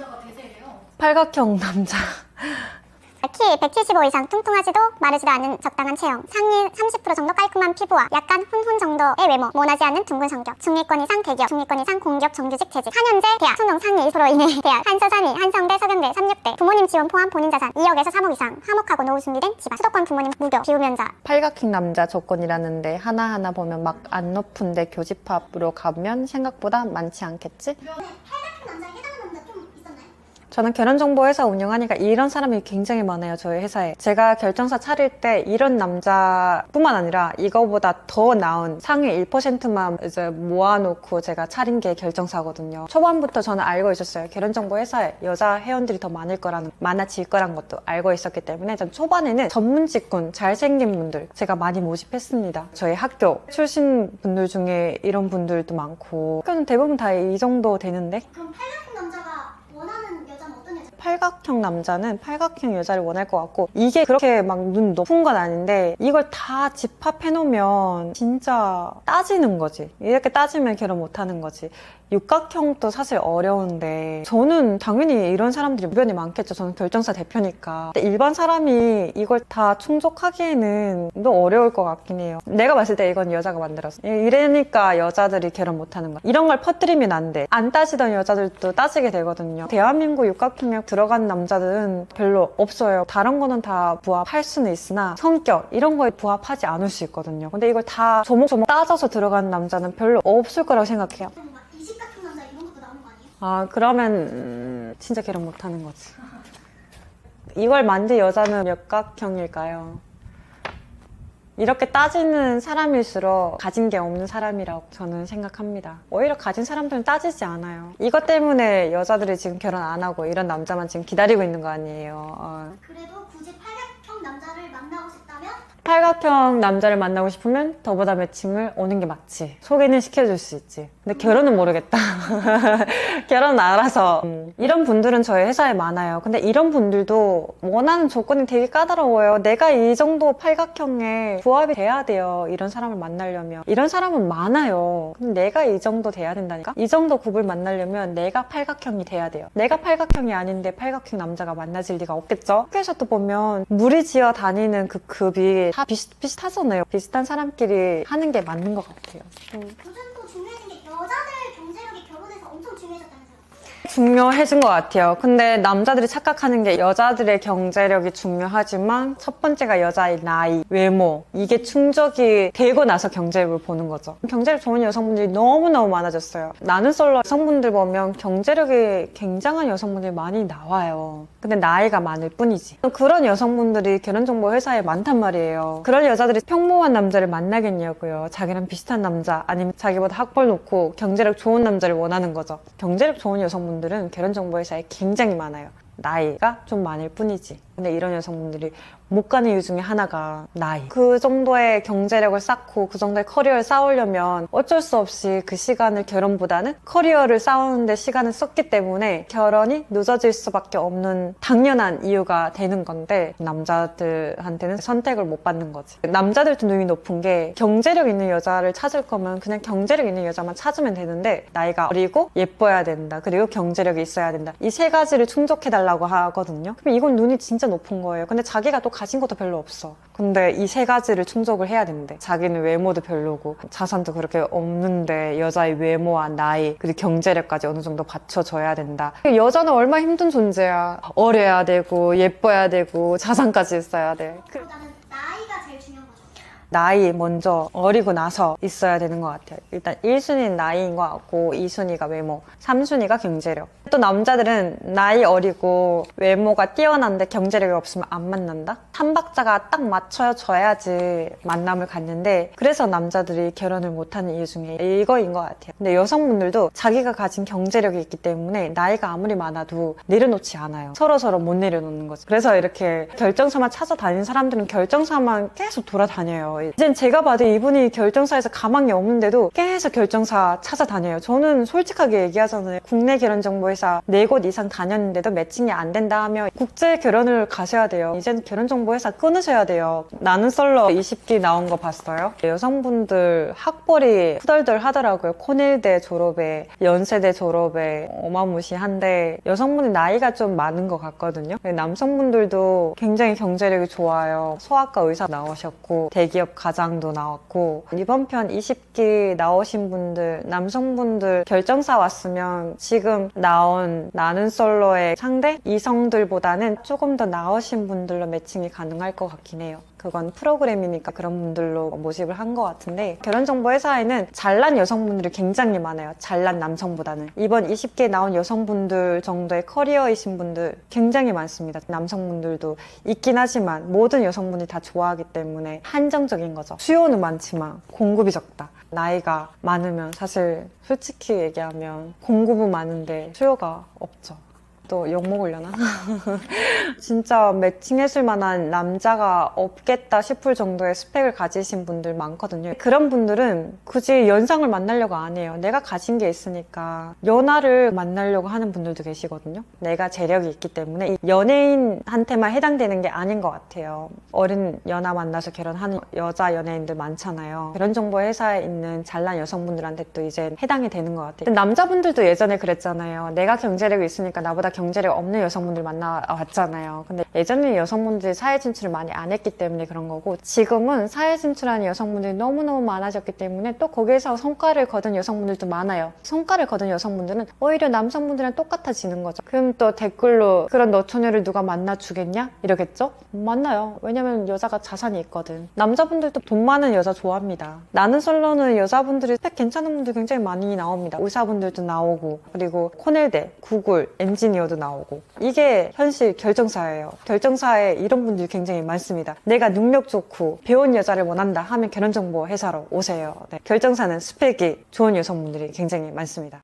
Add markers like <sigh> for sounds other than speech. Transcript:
남자가. 팔각형 남자. 키 175 이상 뚱뚱하지도 마르지도 않은 적당한 체형, 상위 30% 정도 깔끔한 피부와 약간 훈훈 정도의 외모, 모나지 않는 둥근 성격, 중위권 이상 대기업, 중위권 이상 공기업 정규직 재직, 4년제 대학, 수능 상위 1% 이내 대학, 한서산이, 한성대, 서경대, 삼육대, 부모님 지원 포함 본인 자산 2억에서 3억 이상, 화목하고 노후 준비된 집안, 수도권 부모님 무교, 비우면자, 팔각형 남자 조건이라는데 하나하나 보면 막 안 높은데 교집합으로 가면 생각보다 많지 않겠지? 저는 결혼정보회사 운영하니까 이런 사람이 굉장히 많아요, 저희 회사에. 제가 결정사 차릴 때 이런 남자뿐만 아니라 이거보다 더 나은 상위 1%만 이제 모아놓고 제가 차린 게 결정사거든요. 초반부터 저는 알고 있었어요. 결혼정보회사에 여자 회원들이 더 많을 거라는, 많아질 거란 것도 알고 있었기 때문에 전 초반에는 전문 직군, 잘생긴 분들 제가 많이 모집했습니다. 저희 학교 출신 분들 중에 이런 분들도 많고 학교는 대부분 다 이 정도 되는데 그럼 팔각형 남자가 원하는 여자는 어떤 여자? 팔각형 남자는 팔각형 여자를 원할 것 같고 이게 그렇게 막 눈 높은 건 아닌데 이걸 다 집합해 놓으면 진짜 따지는 거지. 이렇게 따지면 결혼 못 하는 거지. 육각형도 사실 어려운데 저는 당연히 이런 사람들이 주변에 많겠죠. 저는 결정사 대표니까. 근데 일반 사람이 이걸 다 충족하기에는 또 어려울 것 같긴 해요. 내가 봤을 때 이건 여자가 만들었어. 이러니까 여자들이 결혼 못 하는 거야 이런 걸 퍼뜨리면 안돼안 따지던 여자들도 따지게 되거든요. 대한민국 육각형에 들어 간 남자들은 별로 없어요 다른 거는 다 부합할 수는 있으나 성격 이런 거에 부합하지 않을 수 있거든요 근데 이걸 다 조목조목 따져서 들어간 남자는 별로 없을 거라고 생각해요 막 이식각형 남자 이런 것도 나오는 거 아니에요? 아 그러면 음, 진짜 결혼 못 하는 거지 이걸 만든 여자는 몇 각형일까요? 이렇게 따지는 사람일수록 가진 게 없는 사람이라고 저는 생각합니다. 오히려 가진 사람들은 따지지 않아요. 이것 때문에 여자들이 지금 결혼 안 하고 이런 남자만 지금 기다리고 있는 거 아니에요. 어. 그래도 굳이 팔각형 남자를 만나고 싶다면 팔각형 남자를 만나고 싶으면 더보다 매칭을 오는 게 맞지. 소개는 시켜줄 수 있지. 근데 결혼은 모르겠다. <laughs> 결혼은 알아서. 음, 이런 분들은 저희 회사에 많아요. 근데 이런 분들도 원하는 조건이 되게 까다로워요. 내가 이 정도 팔각형에 부합이 돼야 돼요. 이런 사람을 만나려면. 이런 사람은 많아요. 근데 내가 이 정도 돼야 된다니까? 이 정도 굽을 만나려면 내가 팔각형이 돼야 돼요. 내가 팔각형이 아닌데 팔각형 남자가 만나질 리가 없겠죠? 학교에서도 보면 무리 지어 다니는 그 급이 다 비슷비슷하잖아요. 비슷한 사람끼리 하는 게 맞는 것 같아요. 음. 요즘 또 중요해진 게 여자들 경제력이 결혼해서 엄청 중요해진 것 같아요. 근데 남자들이 착각하는 게 여자들의 경제력이 중요하지만 첫 번째가 여자의 나이, 외모 이게 충족이 되고 나서 경제력을 보는 거죠. 경제력 좋은 여성분들이 너무너무 많아졌어요. 나는 솔로 여성분들 보면 경제력이 굉장한 여성분들이 많이 나와요. 근데 나이가 많을 뿐이지. 그런 여성분들이 결혼정보 회사에 많단 말이에요. 그런 여자들이 평범한 남자를 만나겠냐고요. 자기랑 비슷한 남자 아니면 자기보다 학벌 높고 경제력 좋은 남자를 원하는 거죠. 경제력 좋은 여성분들 은 결혼 정보회사에 굉장히 많아요. 나이가 좀 많을 뿐이지. 근데 이런 여성분들이 못 가는 이유 중에 하나가 나이. 그 정도의 경제력을 쌓고 그 정도의 커리어를 쌓으려면 어쩔 수 없이 그 시간을 결혼보다는 커리어를 쌓우는데 시간을 썼기 때문에 결혼이 늦어질 수밖에 없는 당연한 이유가 되는 건데 남자들한테는 선택을 못 받는 거지. 남자들도 눈이 높은 게 경제력 있는 여자를 찾을 거면 그냥 경제력 있는 여자만 찾으면 되는데 나이가 어리고 예뻐야 된다. 그리고 경제력이 있어야 된다. 이 세 가지를 충족해달라고 하거든요. 그럼 이건 눈이 진짜 높은 거예요. 근데 자기가 또 가진 것도 별로 없어. 근데 이 세 가지를 충족을 해야 된대. 자기는 외모도 별로고 자산도 그렇게 없는데 여자의 외모와 나이 그리고 경제력까지 어느 정도 받쳐줘야 된다. 여자는 얼마나 힘든 존재야. 어려야 되고 예뻐야 되고 자산까지 있어야 돼. 그 보다는 나이가 제일 중요한 거죠. 나이 먼저 어리고 나서 있어야 되는 것 같아요. 일단 1순위는 나이인 것 같고 2순위가 외모, 3순위가 경제력. 또 남자들은 나이 어리고 외모가 뛰어난데 경제력이 없으면 안 만난다? 삼박자가 딱 맞춰져야지 만남을 갖는데 그래서 남자들이 결혼을 못하는 이유 중에 이거인 것 같아요. 근데 여성분들도 자기가 가진 경제력이 있기 때문에 나이가 아무리 많아도 내려놓지 않아요. 서로 서로 못 내려놓는 거죠. 그래서 이렇게 결정사만 찾아다니는 사람들은 결정사만 계속 돌아다녀요. 이젠 제가 봐도 이분이 결정사에서 가망이 없는데도 계속 결정사 찾아다녀요. 저는 솔직하게 얘기하잖아요. 국내 결혼 정보회사 4곳 이상 다녔는데도 매칭이 안 된다 하면 국제 결혼을 가셔야 돼요. 이젠 결혼 정보회사 끊으셔야 돼요. 나는 솔로 20기 나온 거 봤어요. 여성분들 학벌이 후덜덜 하더라고요. 코넬대 졸업에, 연세대 졸업에 어마무시한데 여성분이 나이가 좀 많은 것 같거든요. 남성분들도 굉장히 경제력이 좋아요. 소아과 의사 나오셨고 대기업 과장도 나왔고 이번 편 20기 나오신 분들 남성분들 결정사 왔으면 지금 나온 나는 솔로의 상대 이성들보다는 조금 더 나으신 분들로 매칭이 가능할 것 같긴 해요. 그건 프로그램이니까 그런 분들로 모집을 한 것 같은데 결혼정보회사에는 잘난 여성분들이 굉장히 많아요. 잘난 남성보다는 이번 20개 나온 여성분들 정도의 커리어이신 분들 굉장히 많습니다. 남성분들도 있긴 하지만 모든 여성분이 다 좋아하기 때문에 한정적 인 거죠. 수요는 많지만 공급이 적다. 나이가 많으면 사실 솔직히 얘기하면 공급은 많은데 수요가 없죠. 또 욕먹으려나? <laughs> 진짜 매칭했을 만한 남자가 없겠다 싶을 정도의 스펙을 가지신 분들 많거든요. 그런 분들은 굳이 연상을 만나려고 안 해요. 내가 가진 게 있으니까 연하를 만나려고 하는 분들도 계시거든요. 내가 재력이 있기 때문에 이 연예인한테만 해당되는 게 아닌 것 같아요. 어린 연하 만나서 결혼하는 여자 연예인들 많잖아요. 그런 정보 회사에 있는 잘난 여성분들한테 또 이제 해당이 되는 것 같아요. 남자분들도 예전에 그랬잖아요. 내가 경제력이 있으니까 나보다 경 제력 없는 여성분들 만나왔잖아요. 근데 예전에 여성분들이 사회 진출을 많이 안 했기 때문에 그런 거고 지금은 사회 진출하는 여성분들이 너무너무 많아졌기 때문에 또 거기에서 성과를 거둔 여성분들도 많아요. 성과를 거둔 여성분들은 오히려 남성분들이랑 똑같아지는 거죠. 그럼 또 댓글로 그런 너처녀를 누가 만나 주겠냐? 이러겠죠? 못 만나요. 왜냐면 여자가 자산이 있거든. 남자분들도 돈 많은 여자 좋아합니다. 나는 솔로는 여자분들이 스펙 괜찮은 분들 굉장히 많이 나옵니다. 의사분들도 나오고 그리고 코넬대, 구글, 엔지니어 도 나오고 이게 현실 결정사예요. 결정사에 이런 분들이 굉장히 많습니다. 내가 능력 좋고 배운 여자를 원한다 하면 결혼정보 회사로 오세요. 네, 결정사는 스펙이 좋은 여성분들이 굉장히 많습니다.